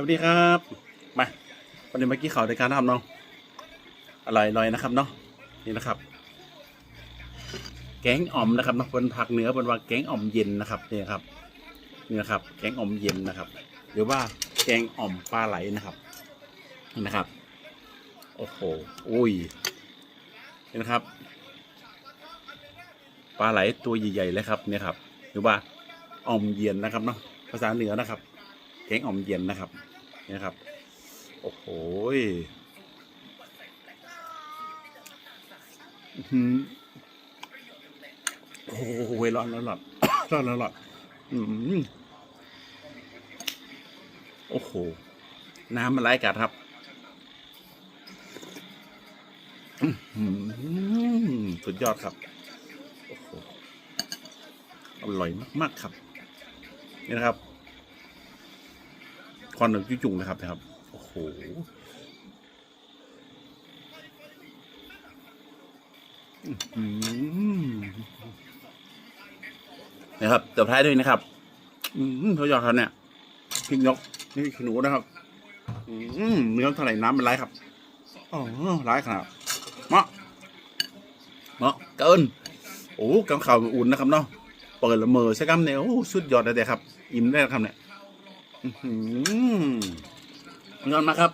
สวัสดีครับ มาวันนี้เมื่อกี้เขาในการทำเนาะอร่อยๆนะครับเนาะนี่นะครับ แกงอ่อมนะครับนะเป็นผักเหนือเป็นว่าแกงอ่อมเย็นนะครับนี่ครับนี่นะครับ แกงอ่อมเย็นนะครับ หรือว่าแกงอ่อมปลาไหลนะครับนี่นะครับ โอ้โหอุ้ยนี่นะครับปลาไหลตัวใหญ่ๆเลยครับเนี่ยครับ หรือว่าอ่อมเย็นนะครับเนาะภาษาเหนือนะครับ แกงอ่อมเย็นนะครับนี่นะครับ โอ้โหโอ้โหร้อนร้อนร้อนร้อนร้อนร้อนอืมโอ้โห น้ำมันไหลกัดครับอื้อหือสุดยอดครับ โอ้โห อร่อยมาก ๆ ครับ นี่นะครับ ควันหนึ่งจุ่งๆนะครับนะครับ โอ้โหนะครับเติบท้ายด้วยนะครับ อืมเขายอดครับเนี่ยพริกนกนี่ขนูนะครับ อืมเนื้อเท่าไหร่น้ำมันไหลครับอ๋อไหลขนาดเมาะเมาะเกินโอ้กำข่าวอุ่นนะครับเนาะเปิดละเมอใช่กำเนี่ยโอ้สุดยอดเลยแต่ครับ อิ่มได้ครับเนี่ย ยอดมากครับ